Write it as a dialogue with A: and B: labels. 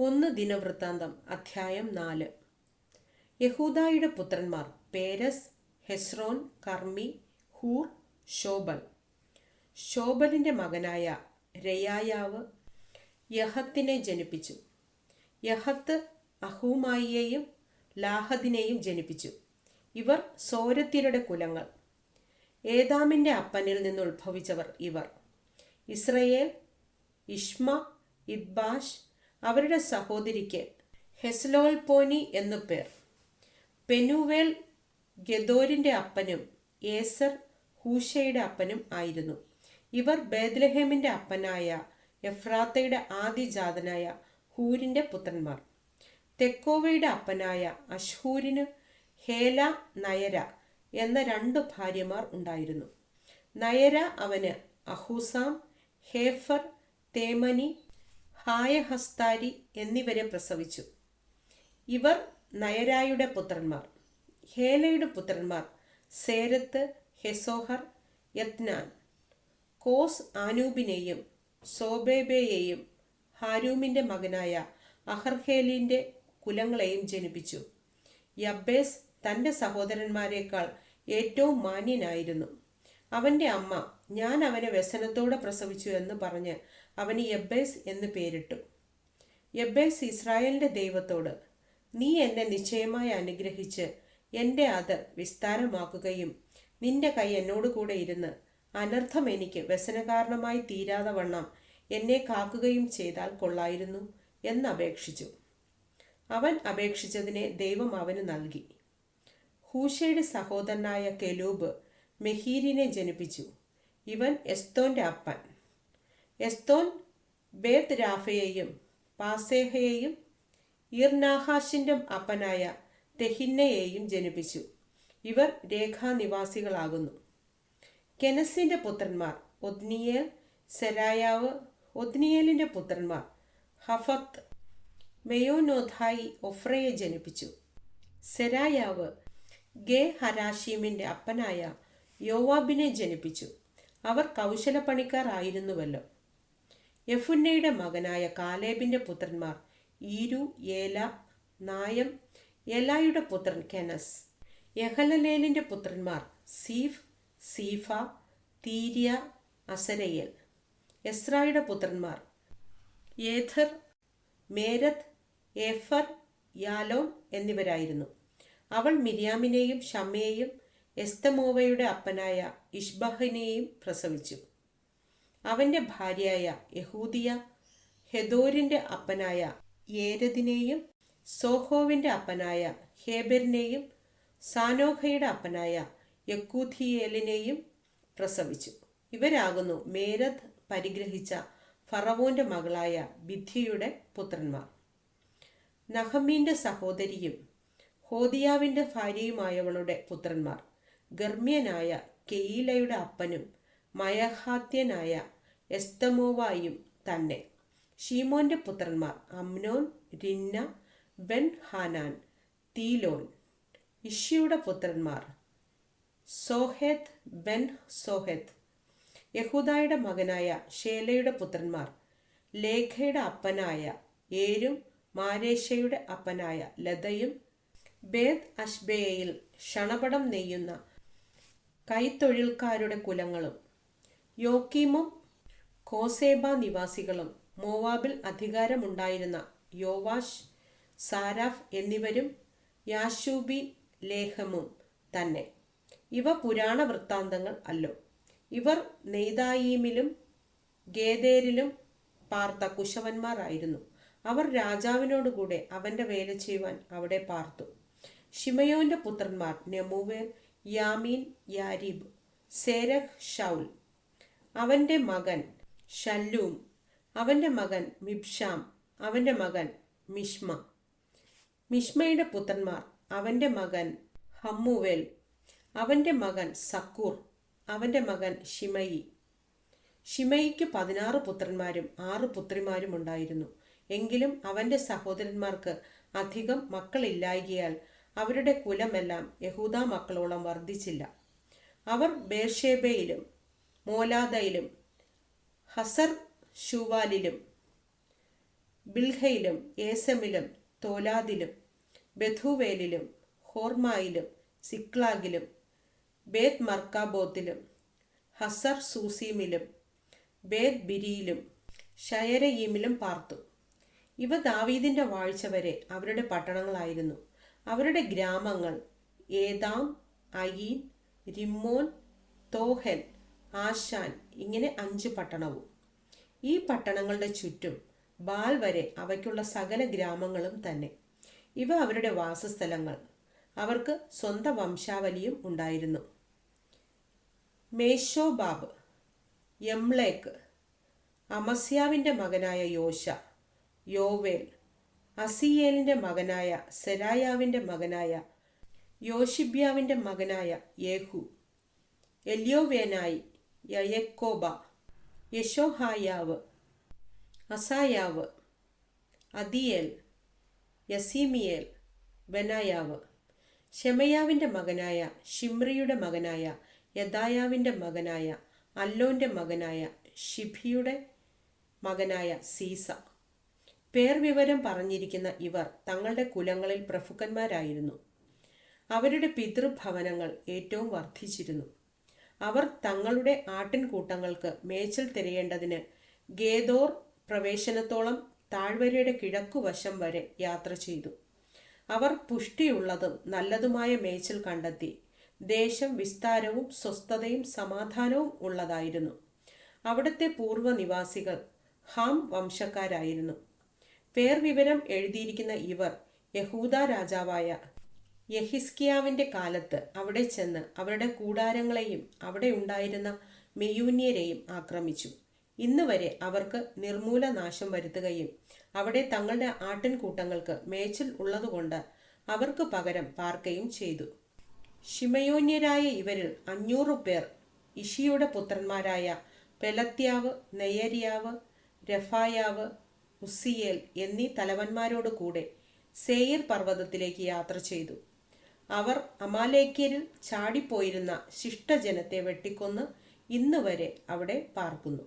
A: ഒന്ന് ദിനവൃത്താന്തം അധ്യായം നാല്. യഹൂദായുടെ പുത്രന്മാർ Perez Hezron Carmi Hur Shobal. ശോബലിന്റെ മകനായ രയായാവ് യഹത്തിനെ ജനിപ്പിച്ചു. യഹത്ത് അഹൂമായിയെയും ലാഹദിനെയും ജനിപ്പിച്ചു. ഇവർ സോരത്യരുടെ കുലങ്ങൾ. ഏതാമിന്റെ അപ്പനിൽ നിന്ന് ഉത്ഭവിച്ചവർ ഇവർ. ഇസ്രയേൽ ഇഷ്മ ഇദ്ബാഷ് അവരുടെ സഹോദരിക്ക് ഹെസ്ലോൽപോനി എന്നു പേർ. പെനുവേൽ ഗെദോരിന്റെ അപ്പനും ഏസർ ഹൂഷയുടെ അപ്പനും ആയിരുന്നു. ഇവർ ബേദ്ലഹേമിന്റെ അപ്പനായ എഫ്രാത്തയുടെ ആദ്യജാതനായ ഹൂരിന്റെ പുത്രന്മാർ. തെക്കോവയുടെ അപ്പനായ അഷ്ഹൂരിന് ഹേല നയര എന്ന രണ്ട് ഭാര്യമാർ ഉണ്ടായിരുന്നു. നയര അവന് അഹൂസാം ഹേഫർ തേമനി ഹായഹസ്താരി എന്നിവരെ പ്രസവിച്ചു. ഇവർ നയരായുടെ പുത്രന്മാർ. ഹേലയുടെ പുത്രന്മാർ സേരത്ത് ഹെസോഹർ യത്നാൻ. കോസ് ആനൂബിനെയും സോബേബയെയും ഹാരൂമിന്റെ മകനായ അഹർഹേലിന്റെ കുലങ്ങളെയും ജനിപ്പിച്ചു. യബ്ബേസ് തന്റെ സഹോദരന്മാരെക്കാൾ ഏറ്റവും മാന്യനായിരുന്നു. അവന്റെ അമ്മ ഞാൻ അവനെ വ്യസനത്തോടെ പ്രസവിച്ചു എന്ന് പറഞ്ഞ് അവന് യബ്ബേസ് എന്ന് പേരിട്ടു. യബ്ബേസ് ഇസ്രായേലിന്റെ ദൈവത്തോട് നീ എന്നെ നിശ്ചയമായി അനുഗ്രഹിച്ച് എന്റെ അതിർ വിസ്താരമാക്കുകയും നിന്റെ കൈ എന്നോട് കൂടെ ഇരുന്ന് അനർത്ഥം എനിക്ക് വ്യസനകാരണമായി തീരാതെ വണ്ണം എന്നെ കാക്കുകയും ചെയ്താൽ കൊള്ളായിരുന്നു എന്ന് എന്നപേക്ഷിച്ചു അവൻ അപേക്ഷിച്ചതിനെ ദൈവം അവന് നൽകി. ഹൂഷയുടെ സഹോദരനായ കെലൂബ് മെഹീരിനെ ജനിപ്പിച്ചു. ഇവൻ എസ്തോന്റെ അപ്പൻ. എസ്തോൻ ബേത്ത് രാഫയെയും പാസേഹയെയും ഇർനാഹാഷിന്റെ അപ്പനായ തെഹിന്നയെയും ജനിപ്പിച്ചു. ഇവർ രേഖാനിവാസികളാകുന്നു. കെനസിന്റെ പുത്രന്മാർ ഒദ്നിയേൽ സെരായാവ് ഒദ്നിയേലിന്റെ പുത്രന്മാർ ഹഫത്ത് മെയോനോധായി ഒഫ്രയെ ജനിപ്പിച്ചു. സെരായാവ് ഗെ ഹരാഷീമിന്റെ അപ്പനായ യോവാബിനെ ജനിപ്പിച്ചു. അവർ കൗശലപ്പണിക്കാർ ആയിരുന്നുവല്ലോ. യഫുന്നയുടെ മകനായ കാലേബിന്റെ പുത്രന്മാർ ഈരു ഏല നായം എലായുടെ പുത്രൻ കെനസ് യഹലലേലിന്റെ പുത്രന്മാർ സീഫ് സീഫ തീരിയ അസരയേൽ എസ്രായുടെ പുത്രന്മാർ ഏഥർ മേരത് ഏഫർ യാലോം എന്നിവരായിരുന്നു. അവൾ മിരിയാമിനെയും ഷമ്മയെയും എസ്തമോവയുടെ അപ്പനായ ഇഷ്ബഹിനെയും പ്രസവിച്ചു. അവന്റെ ഭാര്യയായ യഹൂദിയ ഹെദോരിന്റെ അപ്പനായ ഏരദിനെയും സോഹോവിന്റെ അപ്പനായ ഹേബറിനെയും സാനോഹയുടെ അപ്പനായ യക്കൂഥിയേലിനെയും പ്രസവിച്ചു. ഇവരാകുന്നു മേരത് പരിഗ്രഹിച്ച ഫറവോന്റെ മകളായ ബിദ്ധിയുടെ പുത്രന്മാർ. നഹമീന്റെ സഹോദരിയും ഹോദിയാവിന്റെ ഭാര്യയുമായവളുടെ പുത്രന്മാർ. ഗർമ്മ്യനായ കെയിലയുടെ അപ്പനും മയഹാത്യനായ എസ്തമോവായും തന്നെ. ഷീമോന്റെ പുത്രന്മാർ അമ്നോൻ രിന്ന ബെൻ ഹാനാൻ തീലോൻ. ഇഷിയുടെ പുത്രന്മാർ സോഹേത്ത് ബെൻ സോഹേത്ത് യഹൂദായുടെ മകനായ ഷേലയുടെ പുത്രന്മാർ ലേഖയുടെ അപ്പനായ ഏരും മാരേഷയുടെ അപ്പനായ ലതയും ബേദ് അഷ്ബേയയിൽ ക്ഷണപടം നെയ്യുന്ന കൈത്തൊഴിൽക്കാരുടെ കുലങ്ങളും. യോക്കീമും കോസേബ നിവാസികളും. മോവാബിൽ അധികാരമുണ്ടായിരുന്ന യോവാഷ് സാരാഫ് എന്നിവരും യാശൂബി ലേഹമും തന്നെ. ഇവ പുരാണ വൃത്താന്തങ്ങൾ അല്ലോ. ഇവർ നെയ്തായീമിലും ഗേദേരിലും പാർത്ത കുശവന്മാരായിരുന്നു. അവർ രാജാവിനോടുകൂടെ അവന്റെ വേല ചെയ്യുവാൻ അവിടെ പാർത്തു. ഷിമയോന്റെ പുത്രന്മാർ നെമുവേൽ യാമീൻ യാരിബ് സേരഹ് ഷൗൽ. അവന്റെ മകൻ ഷല്ലൂം അവന്റെ മകൻ മിബ്ഷാം അവന്റെ മകൻ മിഷ്മ. മിഷ്മയുടെ പുത്രന്മാർ അവന്റെ മകൻ ഹമ്മുവേൽ അവന്റെ മകൻ സക്കൂർ അവന്റെ മകൻ ഷിമയി ഷിമയിക്ക് പതിനാറ് പുത്രന്മാരും ആറ് പുത്രിമാരും ഉണ്ടായിരുന്നു. എങ്കിലും അവന്റെ സഹോദരന്മാർക്ക് അധികം മക്കളില്ലായകയാൽ അവരുടെ കുലമെല്ലാം യഹൂദാ മക്കളോളം വർദ്ധിച്ചില്ല. അവർ ബേർഷേബയിലും മോലാദയിലും ഹസർ ഷുവാലിലും ബിൽഹയിലും ഏസമിലും തോലാദിലും ബഥുവേലിലും ഹോർമായിലും സിക്ലാഗിലും ബേത് മർക്കാബോത്തിലും ഹസർ സൂസീമിലും ബേത് ബിരിയിലും ഷയരയീമിലും പാർത്തു. ഇവ ദാവീദിന്റെ വാഴ്ച വരെ അവരുടെ പട്ടണങ്ങളായിരുന്നു. അവരുടെ ഗ്രാമങ്ങൾ ഏതാം അയീൻ റിമ്മോൻ തോഹൻ ആശാൻ ഇങ്ങനെ അഞ്ച് പട്ടണവും. ഈ പട്ടണങ്ങളുടെ ചുറ്റും ബാൽ വരെ അവയ്ക്കുള്ള സകല ഗ്രാമങ്ങളും തന്നെ. ഇവ അവരുടെ വാസസ്ഥലങ്ങൾ. അവർക്ക് സ്വന്തം വംശാവലിയും ഉണ്ടായിരുന്നു. മേശോബാബ് യംലേക്ക് അമസ്യാവിന്റെ മകനായ യോശ യോവേൽ അസിയേലിന്റെ മകനായ സെരായാവിന്റെ മകനായ യോഷിബ്യാവിന്റെ മകനായ യേഹു. എല്യോവേനായി യയക്കോബ യശോഹായാവ് അസായാവ് അദിയേൽ യസീമിയേൽ ബനായാവ്. ഷെമയാവിന്റെ മകനായ ഷിമ്രിയുടെ മകനായ യദായാവിന്റെ മകനായ അല്ലോന്റെ മകനായ ഷിഭിയുടെ മകനായ സീസ. പേർ വിവരം പറഞ്ഞിരിക്കുന്ന ഇവർ തങ്ങളുടെ കുലങ്ങളിൽ പ്രഭുക്കന്മാരായിരുന്നു. അവരുടെ പിതൃഭവനങ്ങൾ ഏറ്റവും വർദ്ധിച്ചിരുന്നു. അവർ തങ്ങളുടെ ആട്ടിൻകൂട്ടങ്ങൾക്ക് മേച്ചൽ തിരയേണ്ടതിന് ഗേദോർ പ്രവേശനത്തോളം താഴ്വരയുടെ കിഴക്കുവശം വരെ യാത്ര ചെയ്തു. അവർ പുഷ്ടിയുള്ളതും നല്ലതുമായ മേച്ചൽ കണ്ടെത്തി. ദേശം വിസ്താരവും സ്വസ്ഥതയും സമാധാനവും ഉള്ളതായിരുന്നു. അവിടുത്തെ പൂർവ നിവാസികൾ ഹാം വംശക്കാരായിരുന്നു. പേർ വിവരം എഴുതിയിരിക്കുന്ന ഇവർ യഹൂദ രാജാവായ യഹിസ്കിയാവിന്റെ കാലത്ത് അവിടെ ചെന്ന് അവരുടെ കൂടാരങ്ങളെയും അവിടെ ഉണ്ടായിരുന്ന മെയൂന്യരെയും ആക്രമിച്ചു. ഇന്ന് വരെ അവർക്ക് നിർമൂല നാശം വരുത്തുകയും അവിടെ തങ്ങളുടെ ആട്ടിൻകൂട്ടങ്ങൾക്ക് മേച്ചിൽ ഉള്ളതുകൊണ്ട് അവർക്ക് പകരം പാർക്കുകയും ചെയ്തു. ഷിമയോന്യരായ ഇവരിൽ അഞ്ഞൂറ് പേർ ഇഷിയുടെ പുത്രന്മാരായ പെലത്യാവ് നെയ്യരിയാവ് രഫായാവ് ഉസിയേൽ എന്നീ തലവന്മാരോട് കൂടെ സേയിർ പർവതത്തിലേക്ക് യാത്ര ചെയ്തു. അവർ അമാലേക്കരിൽ ചാടിപ്പോയിരുന്ന ശിഷ്ടജനത്തെ വെട്ടിക്കൊന്ന് ഇന്നുവരെ അവിടെ പാർക്കുന്നു.